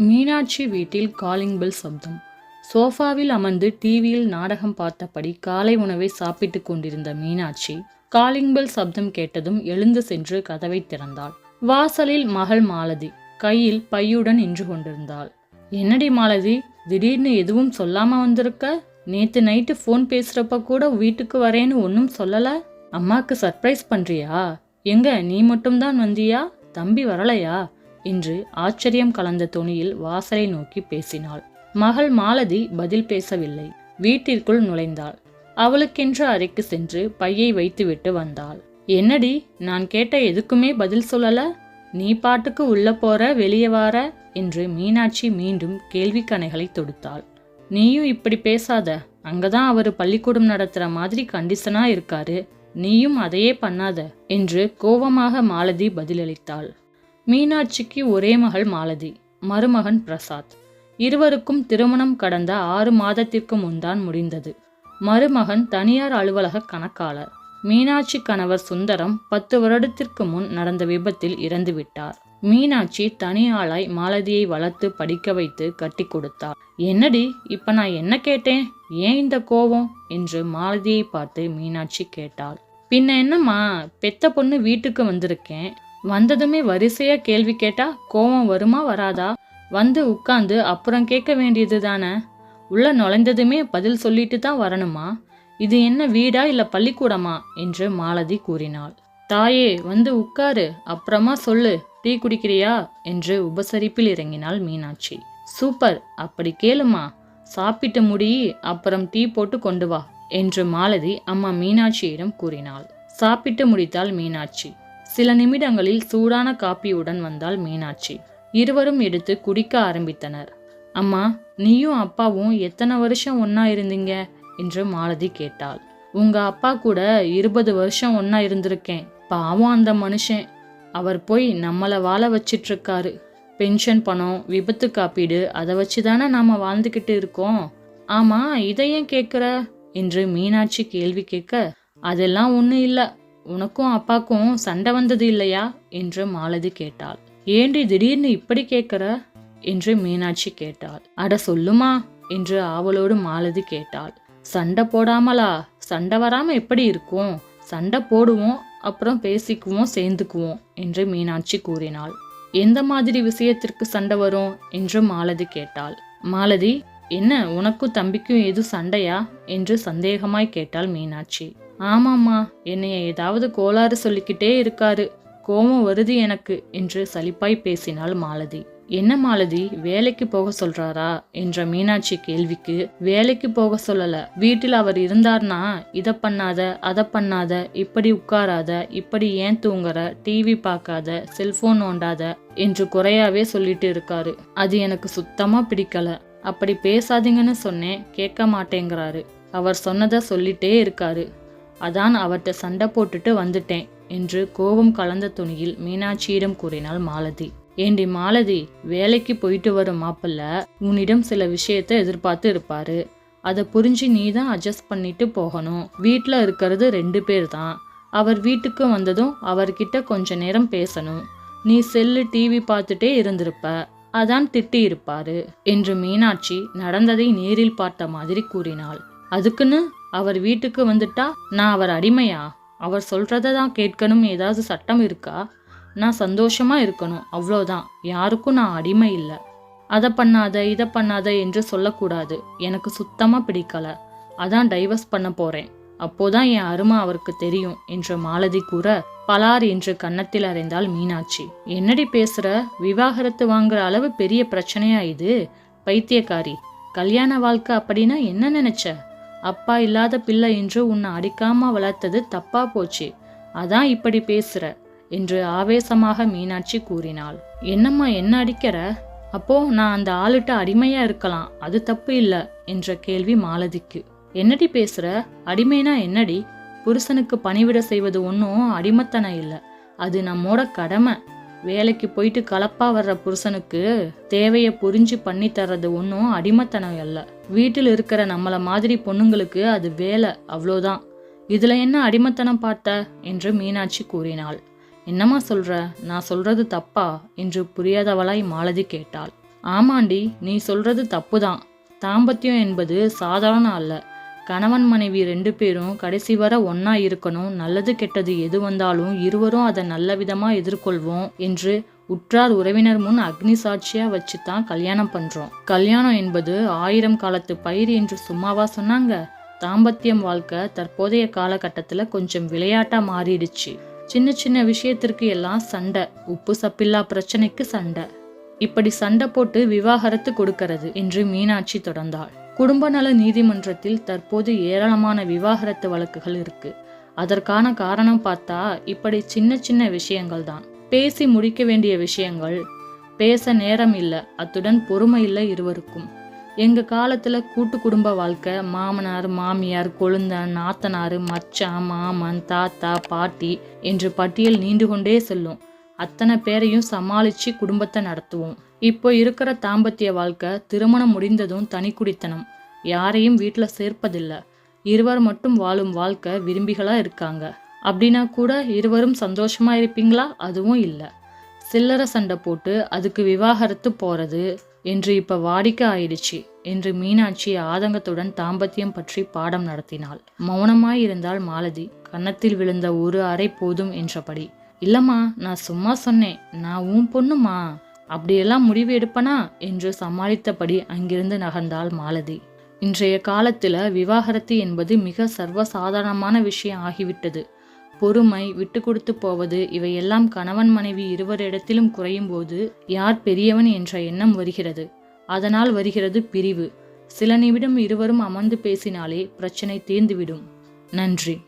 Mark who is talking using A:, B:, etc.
A: மீனாட்சி வீட்டில் calling bell சப்தம். சோஃபாவில் அமர்ந்து டிவியில் நாடகம் பார்த்தபடி காலை உணவை சாப்பிட்டுக் கொண்டிருந்த மீனாட்சி காலிங் பெல் சப்தம் கேட்டதும் எழுந்து சென்று கதவை திறந்தாள். வாசலில் மகள் மாலதி கையில் பையுடன் நின்று கொண்டிருந்தாள். என்னடி மாலதி திடீர்னு எதுவும் சொல்லாம வந்திருக்க? நேத்து நைட்டு ஃபோன் பேசுறப்ப கூட வீட்டுக்கு வரேன்னு ஒன்றும் சொல்லல? அம்மாக்கு சர்ப்ரைஸ் பண்றியா? எங்க நீ மட்டும்தான் வந்தியா? தம்பி வரலையா? என்று ஆச்சரியம் கலந்த தொனியில் வாசலை நோக்கி பேசினாள். மகள் மாலதி பதில் பேசவில்லை. வீட்டிற்குள் நுழைந்தாள். அவளுக்கென்று அறைக்கு சென்று பையை வைத்துவிட்டு வந்தாள். என்னடி நான் கேட்ட எதுக்குமே பதில் சொல்லல? நீ பாட்டுக்கு உள்ள போற வெளியே வார? என்று மீனாட்சி மீண்டும் கேள்விக்கணைகளை தொடுத்தாள். நீயும் இப்படி பேசாத. அங்கதான் அவரு பள்ளிக்கூடம் நடத்துற மாதிரி கண்டிஷனா இருக்காரு. நீயும் அதையே பண்ணாத என்று கோபமாக மாலதி பதிலளித்தாள். மீனாட்சிக்கு ஒரே மகள் மாலதி மருமகன் பிரசாத். இருவருக்கும் திருமணம் கடந்த ஆறு மாதத்திற்கு முன்தான் முடிந்தது. மருமகன் தனியார் அலுவலக கணக்காளர். மீனாட்சி கணவர் சுந்தரம் பத்து வருடத்திற்கு முன் நடந்த விபத்தில் இறந்துவிட்டார் மீனாட்சி தனியாளாய் மாலதியை வளர்த்து படிக்க வைத்து கட்டி கொடுத்தார். என்னடி இப்ப நான் என்ன கேட்டேன்? ஏன் இந்த கோபம்? என்று மாலதியை பார்த்து மீனாட்சி கேட்டாள். பின்ன என்னம்மா பெத்த பொண்ணு வீட்டுக்கு வந்திருக்கேன். வந்ததுமே வரிசையா கேள்வி கேட்டா கோவம் வருமா வராதா? வந்து உட்கார்ந்து அப்புறம் கேட்க வேண்டியது தானே உள்ள நுழைந்ததுமே பதில் சொல்லிட்டு தான் வரணுமா? இது என்ன வீடா இல்ல பள்ளிக்கூடமா? என்று மாலதி கூறினாள். தாயே வந்து உட்காரு. அப்புறமா சொல்லு. டீ குடிக்கிறியா? என்று உபசரிப்பில் இறங்கினாள் மீனாட்சி. சூப்பர். அப்படி கேளுமா. சாப்பிட்டு முடி. அப்புறம் டீ போட்டு கொண்டு வா. என்று மாலதி அம்மா மீனாட்சியிடம் கூறினாள். சாப்பிட்டு முடித்தாள் மீனாட்சி. சில நிமிடங்களில் சூடான காப்பியுடன் வந்தாள் மீனாட்சி. இருவரும் எடுத்து குடிக்க ஆரம்பித்தனர். அம்மா நீயும் அப்பாவும் எத்தனை வருஷம் ஒன்னா இருந்தீங்க? என்று மாலதி கேட்டாள். உங்க அப்பா கூட இருபது வருஷம் ஒன்னா இருந்திருக்கேன். பாவம் அந்த மனுஷன். அவர் போய் நம்மளை வாழ வச்சிட்டு இருக்காரு பென்ஷன் பணம் விபத்து காப்பீடு அதை வச்சு தானே நாம வாழ்ந்துக்கிட்டு இருக்கோம். ஆமா இதை ஏன் கேட்குற என்று மீனாட்சி கேள்வி கேட்க அதெல்லாம் ஒன்றும் இல்லை. உனக்கும் அப்பாக்கும் சண்டை வந்தது இல்லையா? என்று மாலதி கேட்டாள். ஏண்டி திடீர்னு இப்படி கேட்குற என்று மீனாட்சி கேட்டாள். அட சொல்லுமா? என்று ஆவலோடு மாலதி கேட்டாள். சண்டை போடாமலா? சண்டை வராம எப்படி இருக்கும்? சண்டை போடுவோம் அப்புறம் பேசிக்குவோம் சேர்ந்துக்குவோம் என்று மீனாட்சி கூறினாள். எந்த மாதிரி விஷயத்திற்கு சண்டை வரும்? என்று மாலதி கேட்டாள். மாலதி என்ன உனக்கும் தம்பிக்கும் எது சண்டையா? என்று சந்தேகமாய் கேட்டாள் மீனாட்சி. ஆமாம்மா என்னைய ஏதாவது கோளாறு சொல்லிக்கிட்டே இருக்காரு. கோபம் வருது எனக்கு என்று சலிப்பாய் பேசினாள் மாலதி. என்ன மாலதி வேலைக்கு போக சொல்றாரா என்ற மீனாட்சி கேள்விக்கு வேலைக்கு போக சொல்லல. வீட்டில் அவர் இருந்தார்னா இத பண்ணாத அதை பண்ணாத இப்படி உட்காராத இப்படி ஏன் தூங்குற டிவி பார்க்காத செல்போன் நோண்டாத என்று குறையாவே சொல்லிட்டு இருக்காரு. அது எனக்கு சுத்தமா பிடிக்கல. அப்படி பேசாதீங்கன்னு சொன்னேன் கேட்க மாட்டேங்கிறாரு. அவர் சொன்னதை சொல்லிட்டே இருக்காரு. அதான் அவர்கிட்ட சண்டை போட்டுட்டு வந்துட்டேன் என்று கோபம் கலந்த துணியில் மீனாட்சியிடம் கூறினாள் மாலதி. ஏண்டி மாலதி வேலைக்கு போயிட்டு வரும் மாப்பிள்ள உன்னிடம் சில விஷயத்த எதிர்பார்த்து இருப்பாரு. அதை புரிஞ்சு நீ தான் அட்ஜஸ்ட் பண்ணிட்டு போகணும். வீட்டில் இருக்கிறது ரெண்டு பேர் தான் அவர் வீட்டுக்கு வந்ததும் அவர்கிட்ட கொஞ்ச நேரம் பேசணும். நீ செல்லு டிவி பார்த்துட்டே இருந்திருப்ப. அதான் திட்டி இருப்பாரு என்று மீனாட்சி நடந்ததை நேரில் பார்த்த மாதிரி கூறினாள். அதுக்குன்னு அவர் வீட்டுக்கு வந்துட்டா நான் அவர் அடிமையா? அவர் சொல்றத தான் கேட்கணும் ஏதாவது சட்டம் இருக்கா? நான் சந்தோஷமா இருக்கணும் அவ்வளோதான். யாருக்கும் நான் அடிமை இல்லை. அதை பண்ணாத இதை பண்ணாத என்று சொல்லக்கூடாது. எனக்கு சுத்தமாக பிடிக்கல. அதான் டைவர்ஸ் பண்ண போறேன். அப்போதான் என் அருமை அவருக்கு தெரியும் என்று மாலதி கூற பலார் என்று கன்னத்தில் அறைந்தாள் மீனாட்சி. என்னடி பேசுற? விவாகரத்து வாங்குற அளவு பெரிய பிரச்சனையா இது? பைத்தியக்காரி. கல்யாண வாழ்க்கை அப்படின்னா என்ன நினைச்ச? அப்பா இல்லாத பிள்ளை என்று உன்னை அடிக்காம வளர்த்தது தப்பா போச்சு. அதான் இப்படி பேசுற என்று ஆவேசமாக மீனாட்சி கூறினாள். என்னம்மா என்ன அடிக்கிற? அப்போ நான் அந்த ஆளுட்ட அடிமையா இருக்கலாம் அது தப்பு இல்ல என்ற கேள்வி மாலதிக்கு. என்னடி பேசுற? அடிமைனா என்னடி? புருஷனுக்கு பணிவிட செய்வது ஒன்றும் அடிமைத்தனம் இல்லை. அது நம்மோட கடமை. வேலைக்கு போயிட்டு கலப்பா வர்ற புருஷனுக்கு தேவையை புரிஞ்சு பண்ணி தர்றது ஒன்றும் அடிமைத்தனம் அல்ல. வீட்டில் இருக்கிற நம்மளை மாதிரி பொண்ணுங்களுக்கு அது வேலை அவ்வளோதான். இதில் என்ன அடிமைத்தனம் பார்த்த? என்று மீனாட்சி கூறினாள். என்னம்மா சொல்ற? நான் சொல்றது தப்பா? என்று புரியாதவளாய் மாலதி கேட்டாள். ஆமாண்டி நீ சொல்றது தப்புதான். தாம்பத்தியம் என்பது சாதாரணம் அல்ல. கணவன் மனைவி ரெண்டு பேரும் கடைசி வர ஒன்னா இருக்கணும் நல்லது கெட்டது எது வந்தாலும் இருவரும் அதை நல்ல விதமா எதிர்கொள்வோம் என்று உற்றார் உறவினர் முன் அக்னி சாட்சியா வச்சு தான் கல்யாணம் பண்றோம். கல்யாணம் என்பது ஆயிரம் காலத்து பயிர் என்று சும்மாவா சொன்னாங்க? தாம்பத்தியம் வாழ்க்கை தற்போதைய காலகட்டத்துல கொஞ்சம் விளையாட்டா மாறிடுச்சு. சின்ன சின்ன விஷயத்திற்கு எல்லாம் சண்டை உப்பு சப்பில்லா பிரச்சனைக்கு சண்டை. இப்படி சண்டை போட்டு விவாகரத்து கொடுக்கிறது என்று மீனாட்சி தொடர்ந்தாள். குடும்ப நல நீதிமன்றத்தில் தற்போது ஏராளமான விவாகரத்து வழக்குகள் இருக்கு. அதற்கான காரணம் பார்த்தா இப்படி சின்ன சின்ன விஷயங்கள் தான். பேசி முடிக்க வேண்டிய விஷயங்கள் பேச நேரம் இல்லை அத்துடன் பொறுமை இல்லை இருவருக்கும். எங்க காலத்துல கூட்டு குடும்ப வாழ்க்கை மாமனார் மாமியார் கொழுந்தன் நாத்தனார் மச்சான் மாமன் தாத்தா பாட்டி என்று பட்டியல் நீண்டு கொண்டே செல்லும். அத்தனை பேரையும் சமாளித்து குடும்பத்தை நடத்துவோம். இப்போ இருக்கிற தாம்பத்திய வாழ்க்கை திருமணம் முடிந்ததும் தனி குடித்தனம். யாரையும் வீட்டில் சேர்ப்பதில்லை. இருவர் மட்டும் வாழும் வாழ்க்கை விரும்பிகளாக இருக்காங்க. அப்படின்னா கூட இருவரும் சந்தோஷமா இருப்பீங்களா? அதுவும் இல்லை. சில்லறை சண்டை போட்டு அதுக்கு விவாகரத்து போறது என்று இப்போ வாடிக்கை ஆயிடுச்சு என்று மீனாட்சி ஆதங்கத்துடன் தாம்பத்தியம் பற்றி பாடம் நடத்தினாள். மௌனமாயிருந்தாள் மாலதி. கன்னத்தில் விழுந்த ஒரு அறை போதும் என்றபடி. இல்லம்மா நான் சும்மா சொன்னேன் நான் உன் பொண்ணுமா அப்படியெல்லாம் முடிவு எடுப்பனா என்று சமாளித்தபடி அங்கிருந்து நகர்ந்தாள் மாலதி. இன்றைய காலத்தில் விவாகரத்து என்பது மிக சர்வசாதாரணமான விஷயம் ஆகிவிட்டது. பொறுமை விட்டு கொடுத்து போவது இவையெல்லாம் கணவன் மனைவி இருவரிடத்திலும் குறையும் போது யார் பெரியவன் என்ற எண்ணம் வருகிறது. அதனால் வருகிறது பிரிவு. சில நிமிடம் இருவரும் அமர்ந்து பேசினாலே பிரச்சனை தீர்ந்துவிடும். நன்றி.